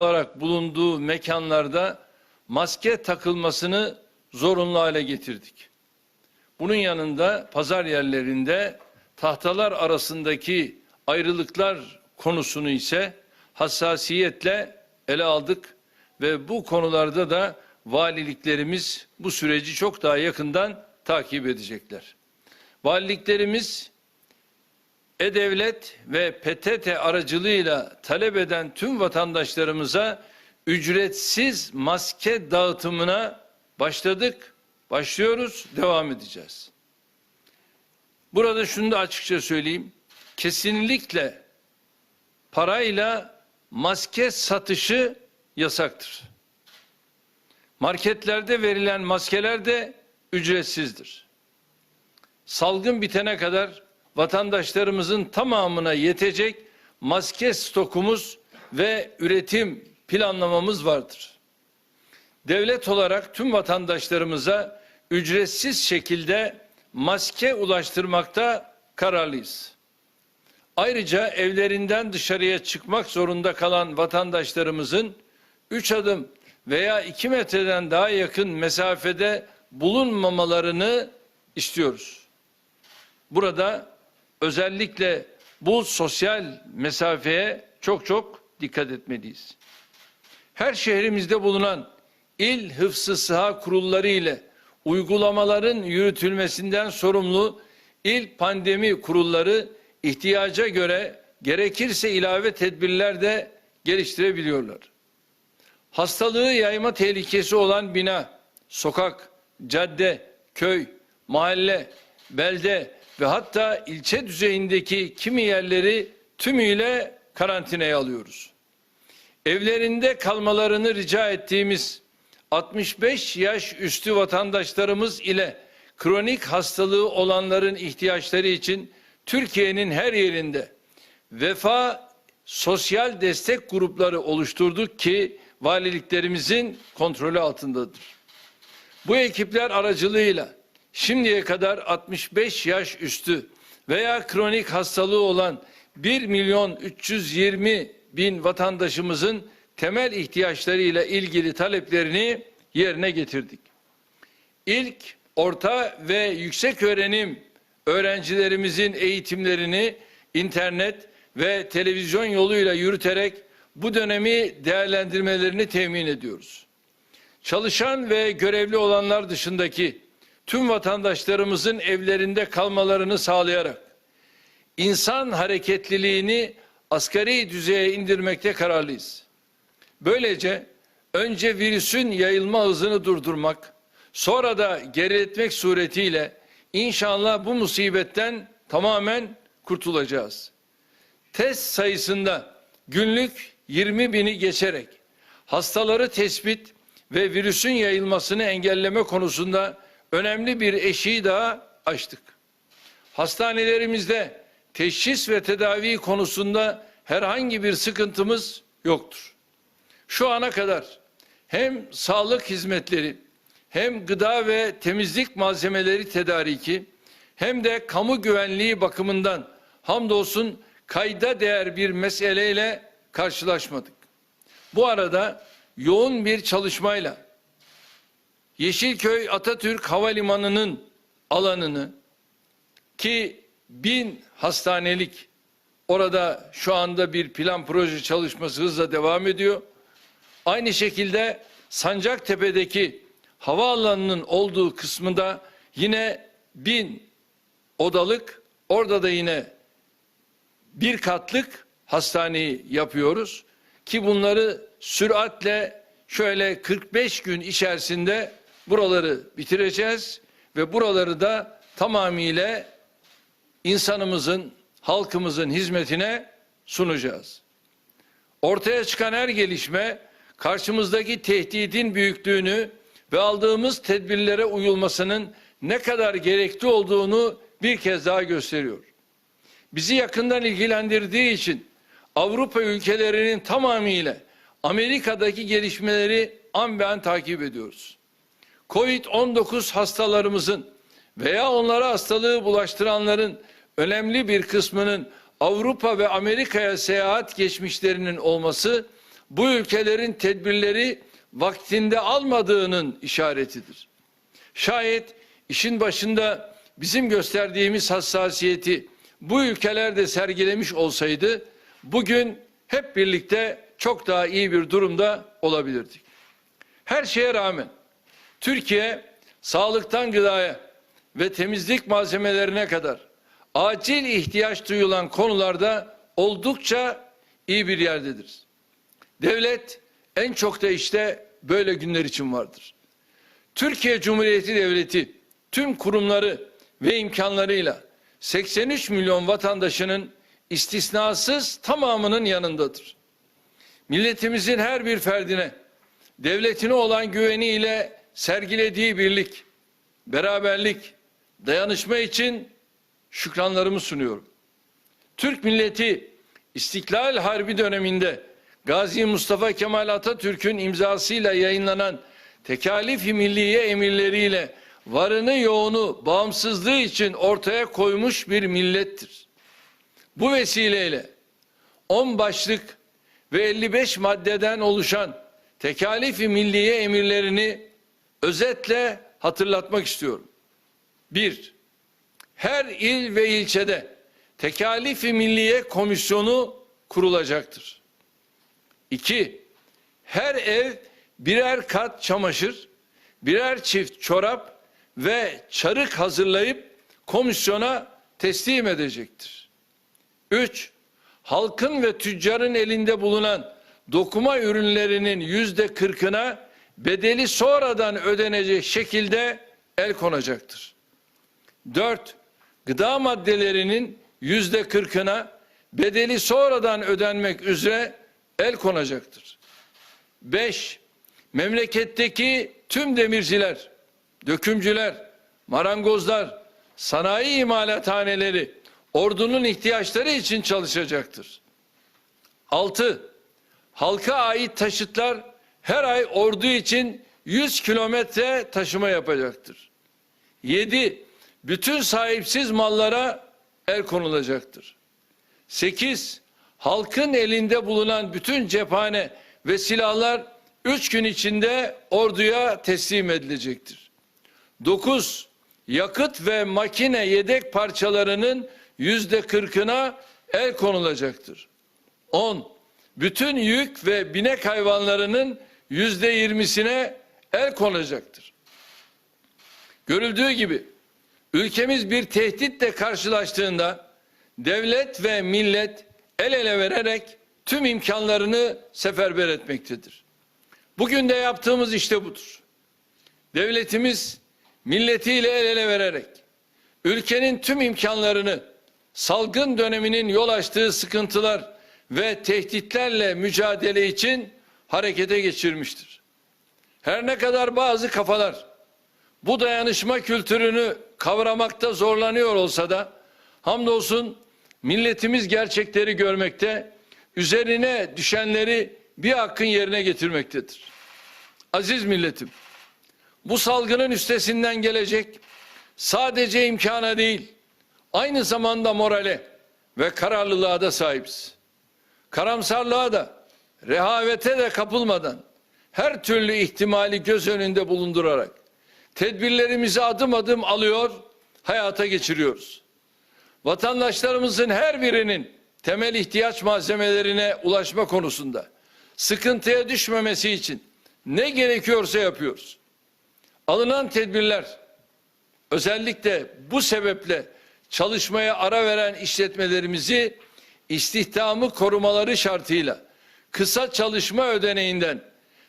olarak bulunduğu mekanlarda maske takılmasını zorunlu hale getirdik. Bunun yanında pazar yerlerinde tahtalar arasındaki ayrılıklar konusunu ise hassasiyetle ele aldık ve bu konularda da valiliklerimiz bu süreci çok daha yakından takip edecekler. Valiliklerimiz e-Devlet ve PTT aracılığıyla talep eden tüm vatandaşlarımıza ücretsiz maske dağıtımına başladık, başlıyoruz, devam edeceğiz. Burada şunu da açıkça söyleyeyim. Kesinlikle parayla maske satışı yasaktır. Marketlerde verilen maskeler de ücretsizdir. Salgın bitene kadar vatandaşlarımızın tamamına yetecek maske stokumuz ve üretim planlamamız vardır. Devlet olarak tüm vatandaşlarımıza ücretsiz şekilde maske ulaştırmakta kararlıyız. Ayrıca evlerinden dışarıya çıkmak zorunda kalan vatandaşlarımızın 3 adım veya 2 metreden daha yakın mesafede bulunmamalarını istiyoruz. Burada özellikle bu sosyal mesafeye çok çok dikkat etmeliyiz. Her şehrimizde bulunan il hıfzı sıha kurulları ile uygulamaların yürütülmesinden sorumlu il pandemi kurulları ihtiyaca göre gerekirse ilave tedbirler de geliştirebiliyorlar. Hastalığı yayma tehlikesi olan bina, sokak, cadde, köy, mahalle, belde ve hatta ilçe düzeyindeki kimi yerleri tümüyle karantinaya alıyoruz. Evlerinde kalmalarını rica ettiğimiz 65 yaş üstü vatandaşlarımız ile kronik hastalığı olanların ihtiyaçları için Türkiye'nin her yerinde vefa sosyal destek grupları oluşturduk ki valiliklerimizin kontrolü altındadır. Bu ekipler aracılığıyla şimdiye kadar 65 yaş üstü veya kronik hastalığı olan 1 milyon 320 bin vatandaşımızın temel ihtiyaçlarıyla ilgili taleplerini yerine getirdik. İlk, orta ve yüksek öğrenim öğrencilerimizin eğitimlerini internet ve televizyon yoluyla yürüterek bu dönemi değerlendirmelerini temin ediyoruz. Çalışan ve görevli olanlar dışındaki tüm vatandaşlarımızın evlerinde kalmalarını sağlayarak insan hareketliliğini asgari düzeye indirmekte kararlıyız. Böylece önce virüsün yayılma hızını durdurmak, sonra da geriletmek suretiyle inşallah bu musibetten tamamen kurtulacağız. Test sayısında günlük 20 bini geçerek hastaları tespit ve virüsün yayılmasını engelleme konusunda önemli bir eşiği daha açtık. Hastanelerimizde teşhis ve tedavi konusunda herhangi bir sıkıntımız yoktur. Şu ana kadar hem sağlık hizmetleri hem gıda ve temizlik malzemeleri tedariki hem de kamu güvenliği bakımından hamdolsun kayda değer bir meseleyle karşılaşmadık. Bu arada yoğun bir çalışmayla Yeşilköy Atatürk Havalimanı'nın alanını ki bin hastanelik orada şu anda bir plan proje çalışması hızla devam ediyor. Aynı şekilde Sancaktepe'deki havaalanının olduğu kısmında yine bin odalık orada da yine bir katlık hastaneyi yapıyoruz ki bunları süratle şöyle 45 gün içerisinde buraları bitireceğiz ve buraları da tamamıyla insanımızın, halkımızın hizmetine sunacağız. Ortaya çıkan her gelişme karşımızdaki tehdidin büyüklüğünü ve aldığımız tedbirlere uyulmasının ne kadar gerekli olduğunu bir kez daha gösteriyor. Bizi yakından ilgilendirdiği için Avrupa ülkelerinin tamamıyla Amerika'daki gelişmeleri an be an takip ediyoruz. Covid-19 hastalarımızın veya onlara hastalığı bulaştıranların önemli bir kısmının Avrupa ve Amerika'ya seyahat geçmişlerinin olması bu ülkelerin tedbirleri vaktinde almadığının işaretidir. Şayet işin başında bizim gösterdiğimiz hassasiyeti bu ülkelerde sergilemiş olsaydı bugün hep birlikte çok daha iyi bir durumda olabilirdik. Her şeye rağmen Türkiye sağlıktan gıdaya ve temizlik malzemelerine kadar acil ihtiyaç duyulan konularda oldukça iyi bir yerdedir. Devlet en çok da işte böyle günler için vardır. Türkiye Cumhuriyeti Devleti tüm kurumları ve imkanlarıyla 83 milyon vatandaşının istisnasız tamamının yanındadır. Milletimizin her bir ferdine devletine olan güveniyle sergilediği birlik, beraberlik, dayanışma için şükranlarımı sunuyorum. Türk milleti İstiklal Harbi döneminde Gazi Mustafa Kemal Atatürk'ün imzasıyla yayınlanan tekalif-i milliye emirleriyle varını yoğunu bağımsızlığı için ortaya koymuş bir millettir. Bu vesileyle 10 başlık ve 55 maddeden oluşan tekalif-i milliye emirlerini özetle hatırlatmak istiyorum. 1. Her il ve ilçede tekalif-i milliye komisyonu kurulacaktır. 2. Her ev birer kat çamaşır, birer çift çorap ve çarık hazırlayıp komisyona teslim edecektir. 3. Halkın ve tüccarın elinde bulunan dokuma ürünlerinin yüzde kırkına bedeli sonradan ödenecek şekilde el konacaktır. 4. Gıda maddelerinin yüzde kırkına bedeli sonradan ödenmek üzere el konacaktır. 5. Memleketteki tüm demirciler, dökümcüler, marangozlar, sanayi imalathaneleri ordunun ihtiyaçları için çalışacaktır. 6. Halka ait taşıtlar her ay ordu için 100 kilometre taşıma yapacaktır. 7. Bütün sahipsiz mallara el konulacaktır. 8. Halkın elinde bulunan bütün cephane ve silahlar 3 gün içinde orduya teslim edilecektir. 9. Yakıt ve makine yedek parçalarının yüzde kırkına el konulacaktır. 10. Bütün yük ve binek hayvanlarının yüzde yirmisine el konacaktır. Görüldüğü gibi ülkemiz bir tehditle karşılaştığında devlet ve millet el ele vererek tüm imkanlarını seferber etmektedir. Bugün de yaptığımız işte budur. Devletimiz milletiyle el ele vererek ülkenin tüm imkanlarını salgın döneminin yol açtığı sıkıntılar ve tehditlerle mücadele için harekete geçirmiştir. Her ne kadar bazı kafalar bu dayanışma kültürünü kavramakta zorlanıyor olsa da hamdolsun milletimiz gerçekleri görmekte, üzerine düşenleri bir hakkın yerine getirmektedir. Aziz milletim, bu salgının üstesinden gelecek sadece imkana değil, aynı zamanda morale ve kararlılığa da sahibiz. Karamsarlığa da, rehavete de kapılmadan her türlü ihtimali göz önünde bulundurarak tedbirlerimizi adım adım alıyor, hayata geçiriyoruz. Vatandaşlarımızın her birinin temel ihtiyaç malzemelerine ulaşma konusunda sıkıntıya düşmemesi için ne gerekiyorsa yapıyoruz. Alınan tedbirler özellikle bu sebeple çalışmaya ara veren işletmelerimizi istihdamı korumaları şartıyla kısa çalışma ödeneğinden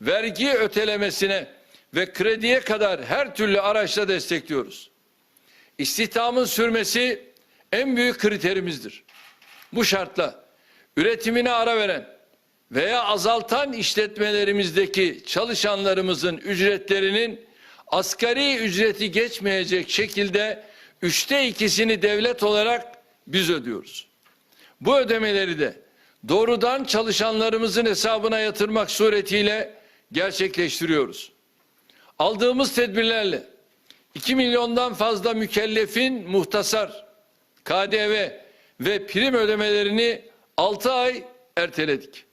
vergi ötelemesine ve krediye kadar her türlü araçla destekliyoruz. İstihdamın sürmesi en büyük kriterimizdir. Bu şartla üretimine ara veren veya azaltan işletmelerimizdeki çalışanlarımızın ücretlerinin asgari ücreti geçmeyecek şekilde üçte ikisini devlet olarak biz ödüyoruz. Bu ödemeleri de doğrudan çalışanlarımızın hesabına yatırmak suretiyle gerçekleştiriyoruz. Aldığımız tedbirlerle 2 milyondan fazla mükellefin muhtasar, KDV ve prim ödemelerini 6 ay erteledik.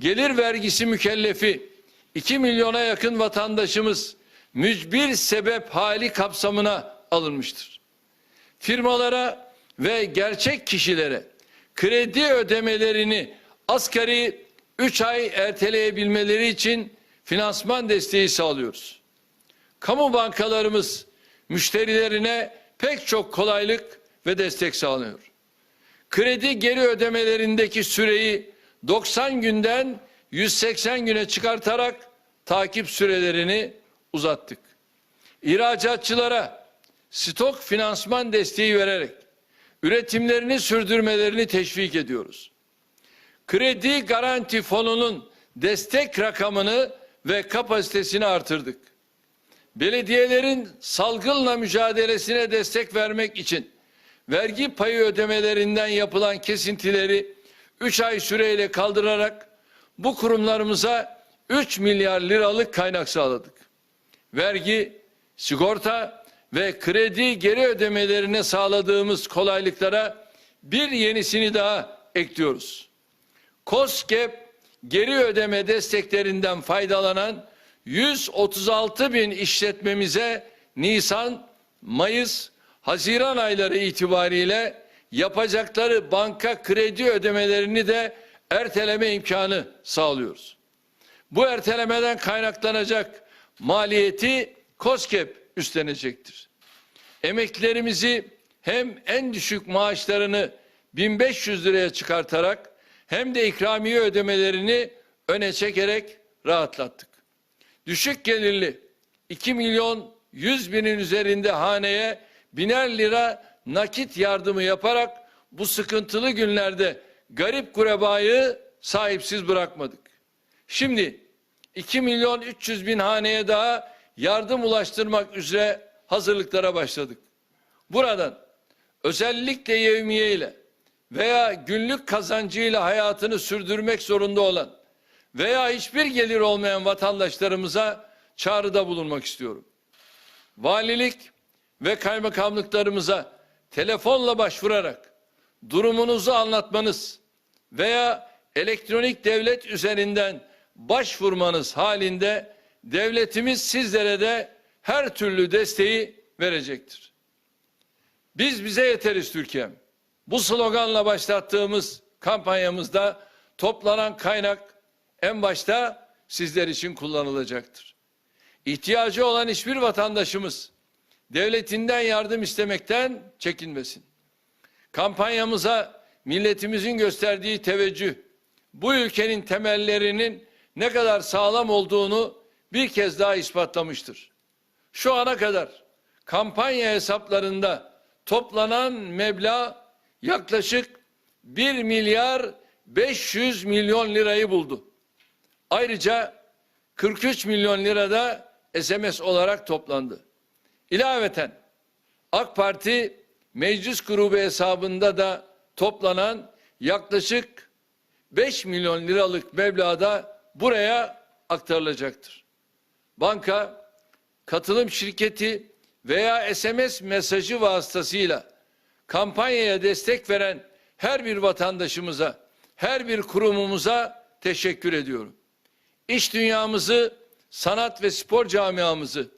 gelir vergisi mükellefi 2 milyona yakın vatandaşımız mücbir sebep hali kapsamına alınmıştır. Firmalara ve gerçek kişilere kredi ödemelerini asgari 3 ay erteleyebilmeleri için finansman desteği sağlıyoruz. Kamu bankalarımız müşterilerine pek çok kolaylık ve destek sağlıyor. Kredi geri ödemelerindeki süreyi 90 günden 180 güne çıkartarak takip sürelerini uzattık. İhracatçılara stok finansman desteği vererek üretimlerini sürdürmelerini teşvik ediyoruz. Kredi Garanti Fonu'nun destek rakamını ve kapasitesini artırdık. Belediyelerin salgınla mücadelesine destek vermek için vergi payı ödemelerinden yapılan kesintileri 3 ay süreyle kaldırarak bu kurumlarımıza 3 milyar liralık kaynak sağladık. Vergi, sigorta ve kredi geri ödemelerine sağladığımız kolaylıklara bir yenisini daha ekliyoruz. COSGAP geri ödeme desteklerinden faydalanan 136 bin işletmemize Nisan, Mayıs, Haziran ayları itibariyle yapacakları banka kredi ödemelerini de erteleme imkanı sağlıyoruz. Bu ertelemeden kaynaklanacak maliyeti COSGAP üstlenecektir. Emeklilerimizi hem en düşük maaşlarını 1500 liraya çıkartarak hem de ikramiye ödemelerini öne çekerek rahatlattık. Düşük gelirli 2 milyon 100 binin üzerinde haneye biner lira nakit yardımı yaparak bu sıkıntılı günlerde garip kurebayı sahipsiz bırakmadık. Şimdi 2 milyon 300 bin haneye daha yardım ulaştırmak üzere hazırlıklara başladık. Buradan özellikle yevmiye ile veya günlük kazancıyla hayatını sürdürmek zorunda olan veya hiçbir gelir olmayan vatandaşlarımıza çağrıda bulunmak istiyorum. Valilik ve kaymakamlıklarımıza telefonla başvurarak durumunuzu anlatmanız veya elektronik devlet üzerinden başvurmanız halinde devletimiz sizlere de her türlü desteği verecektir. Biz bize yeteriz Türkiye'm. Bu sloganla başlattığımız kampanyamızda toplanan kaynak en başta sizler için kullanılacaktır. İhtiyacı olan hiçbir vatandaşımız devletinden yardım istemekten çekinmesin. Kampanyamıza milletimizin gösterdiği teveccüh, bu ülkenin temellerinin ne kadar sağlam olduğunu bir kez daha ispatlamıştır. Şu ana kadar kampanya hesaplarında toplanan meblağ yaklaşık 1 milyar 500 milyon lirayı buldu. Ayrıca 43 milyon lira da SMS olarak toplandı. İlaveten AK Parti meclis grubu hesabında da toplanan yaklaşık 5 milyon liralık meblağ da buraya aktarılacaktır. Banka, katılım şirketi veya SMS mesajı vasıtasıyla kampanyaya destek veren her bir vatandaşımıza, her bir kurumumuza teşekkür ediyorum. İş dünyamızı, sanat ve spor camiamızı,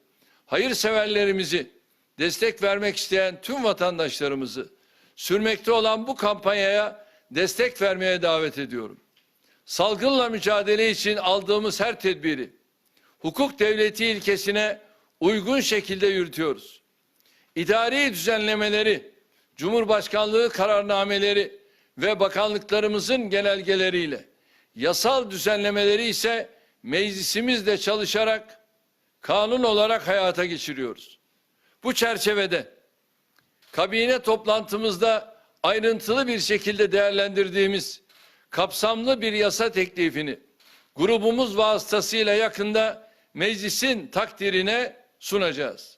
hayırseverlerimizi, destek vermek isteyen tüm vatandaşlarımızı sürmekte olan bu kampanyaya destek vermeye davet ediyorum. Salgınla mücadele için aldığımız her tedbiri hukuk devleti ilkesine uygun şekilde yürütüyoruz. İdari düzenlemeleri, Cumhurbaşkanlığı kararnameleri ve bakanlıklarımızın genelgeleriyle yasal düzenlemeleri ise meclisimizle çalışarak kanun olarak hayata geçiriyoruz. Bu çerçevede kabine toplantımızda ayrıntılı bir şekilde değerlendirdiğimiz kapsamlı bir yasa teklifini grubumuz vasıtasıyla yakında meclisin takdirine sunacağız.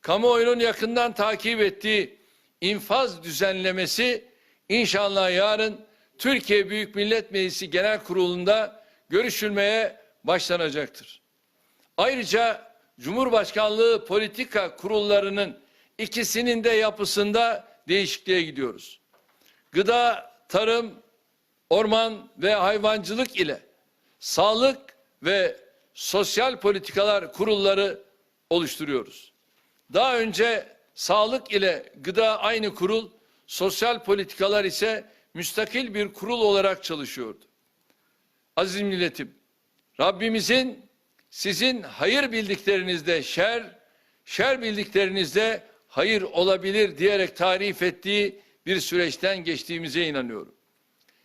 Kamuoyunun yakından takip ettiği infaz düzenlemesi inşallah yarın Türkiye Büyük Millet Meclisi Genel Kurulu'nda görüşülmeye başlanacaktır. Ayrıca Cumhurbaşkanlığı politika kurullarının ikisinin de yapısında değişikliğe gidiyoruz. Gıda, tarım, orman ve hayvancılık ile sağlık ve sosyal politikalar kurulları oluşturuyoruz. Daha önce sağlık ile gıda aynı kurul, sosyal politikalar ise müstakil bir kurul olarak çalışıyordu. Aziz milletim, Rabbimizin sizin hayır bildiklerinizde şer, şer bildiklerinizde hayır olabilir diyerek tarif ettiği bir süreçten geçtiğimize inanıyorum.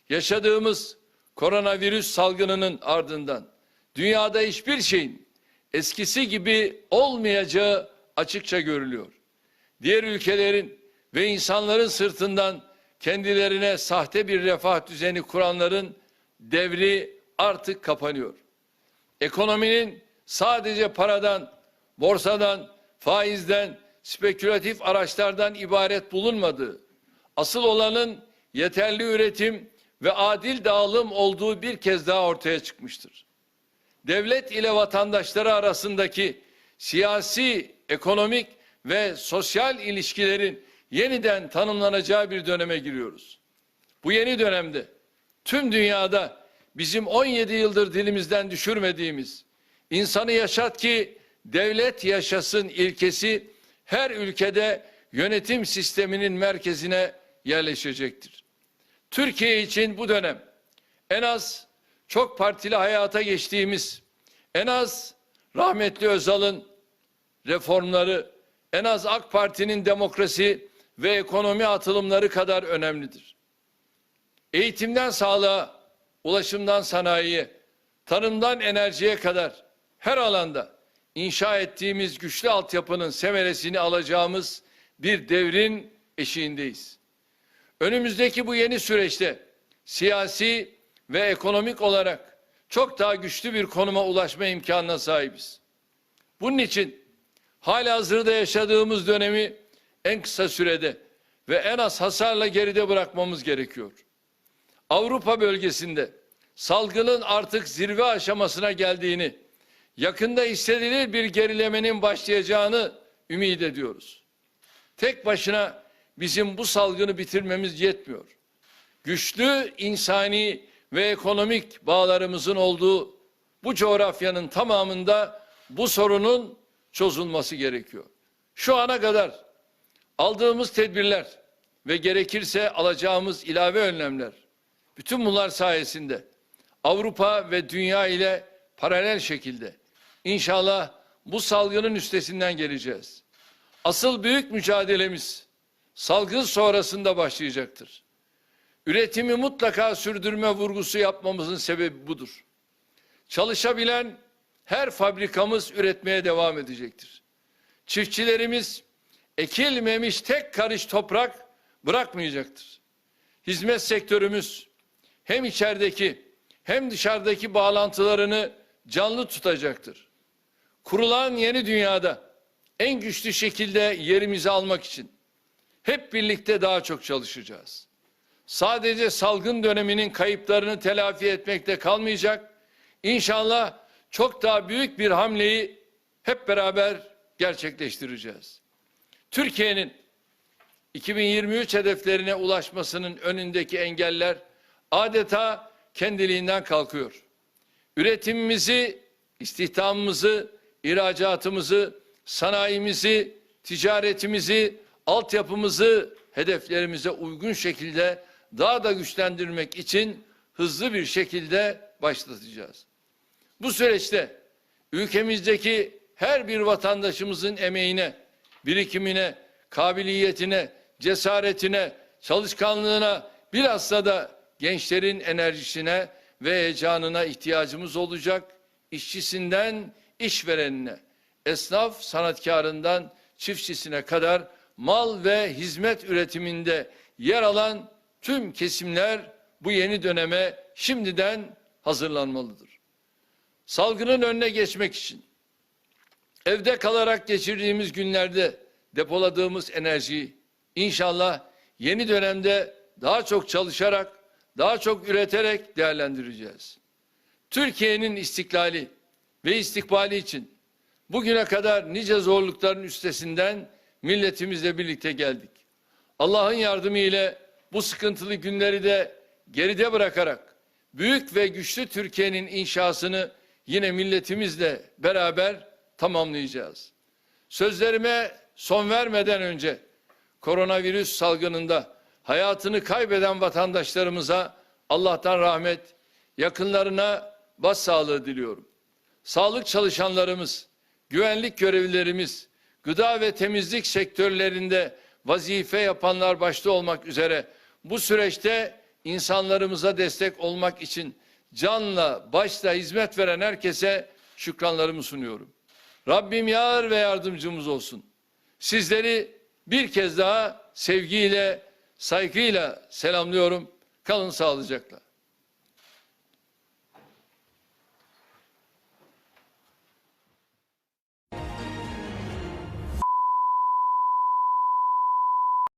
Yaşadığımız koronavirüs salgınının ardından dünyada hiçbir şeyin eskisi gibi olmayacağı açıkça görülüyor. Diğer ülkelerin ve insanların sırtından kendilerine sahte bir refah düzeni kuranların devri artık kapanıyor. Ekonominin sadece paradan, borsadan, faizden, spekülatif araçlardan ibaret bulunmadığı, asıl olanın yeterli üretim ve adil dağılım olduğu bir kez daha ortaya çıkmıştır. Devlet ile vatandaşları arasındaki siyasi, ekonomik ve sosyal ilişkilerin yeniden tanımlanacağı bir döneme giriyoruz. Bu yeni dönemde tüm dünyada bizim 17 yıldır dilimizden düşürmediğimiz insanı yaşat ki devlet yaşasın ilkesi her ülkede yönetim sisteminin merkezine yerleşecektir. Türkiye için bu dönem en az çok partili hayata geçtiğimiz, en az rahmetli Özal'ın reformları, en az AK Parti'nin demokrasi ve ekonomi atılımları kadar önemlidir. Eğitimden sağlığa, ulaşımdan sanayiye, tarımdan enerjiye kadar her alanda inşa ettiğimiz güçlü altyapının semeresini alacağımız bir devrin eşiğindeyiz. Önümüzdeki bu yeni süreçte siyasi ve ekonomik olarak çok daha güçlü bir konuma ulaşma imkanına sahibiz. Bunun için hala hazırda yaşadığımız dönemi en kısa sürede ve en az hasarla geride bırakmamız gerekiyor. Avrupa bölgesinde salgının artık zirve aşamasına geldiğini, yakında hissedilir bir gerilemenin başlayacağını ümit ediyoruz. Tek başına bizim bu salgını bitirmemiz yetmiyor. Güçlü insani ve ekonomik bağlarımızın olduğu bu coğrafyanın tamamında bu sorunun çözülmesi gerekiyor. Şu ana kadar aldığımız tedbirler ve gerekirse alacağımız ilave önlemler bütün bunlar sayesinde Avrupa ve dünya ile paralel şekilde inşallah bu salgının üstesinden geleceğiz. Asıl büyük mücadelemiz salgın sonrasında başlayacaktır. Üretimi mutlaka sürdürme vurgusu yapmamızın sebebi budur. Çalışabilen her fabrikamız üretmeye devam edecektir. Çiftçilerimiz ekilmemiş tek karış toprak bırakmayacaktır. Hizmet sektörümüz hem içerideki hem dışarıdaki bağlantılarını canlı tutacaktır. Kurulan yeni dünyada en güçlü şekilde yerimizi almak için hep birlikte daha çok çalışacağız. Sadece salgın döneminin kayıplarını telafi etmekte kalmayacak. İnşallah çok daha büyük bir hamleyi hep beraber gerçekleştireceğiz. Türkiye'nin 2023 hedeflerine ulaşmasının önündeki engeller adeta kendiliğinden kalkıyor. Üretimimizi, istihdamımızı, ihracatımızı, sanayimizi, ticaretimizi, altyapımızı hedeflerimize uygun şekilde daha da güçlendirmek için hızlı bir şekilde başlatacağız. Bu süreçte ülkemizdeki her bir vatandaşımızın emeğine, birikimine, kabiliyetine, cesaretine, çalışkanlığına, bilhassa da gençlerin enerjisine ve heyecanına ihtiyacımız olacak. İşçisinden işverenine, esnaf sanatkarından çiftçisine kadar mal ve hizmet üretiminde yer alan tüm kesimler bu yeni döneme şimdiden hazırlanmalıdır. Salgının önüne geçmek için evde kalarak geçirdiğimiz günlerde depoladığımız enerjiyi inşallah yeni dönemde daha çok çalışarak, daha çok üreterek değerlendireceğiz. Türkiye'nin istiklali ve istikbali için bugüne kadar nice zorlukların üstesinden milletimizle birlikte geldik. Allah'ın yardımı ile bu sıkıntılı günleri de geride bırakarak büyük ve güçlü Türkiye'nin inşasını yine milletimizle beraber tamamlayacağız. Sözlerime son vermeden önce koronavirüs salgınında hayatını kaybeden vatandaşlarımıza Allah'tan rahmet, yakınlarına başsağlığı diliyorum. Sağlık çalışanlarımız, güvenlik görevlilerimiz, gıda ve temizlik sektörlerinde vazife yapanlar başta olmak üzere bu süreçte insanlarımıza destek olmak için canla başla hizmet veren herkese şükranlarımı sunuyorum. Rabbim yar ve yardımcımız olsun. Sizleri bir kez daha sevgiyle, saygıyla selamlıyorum. Kalın sağlıcakla.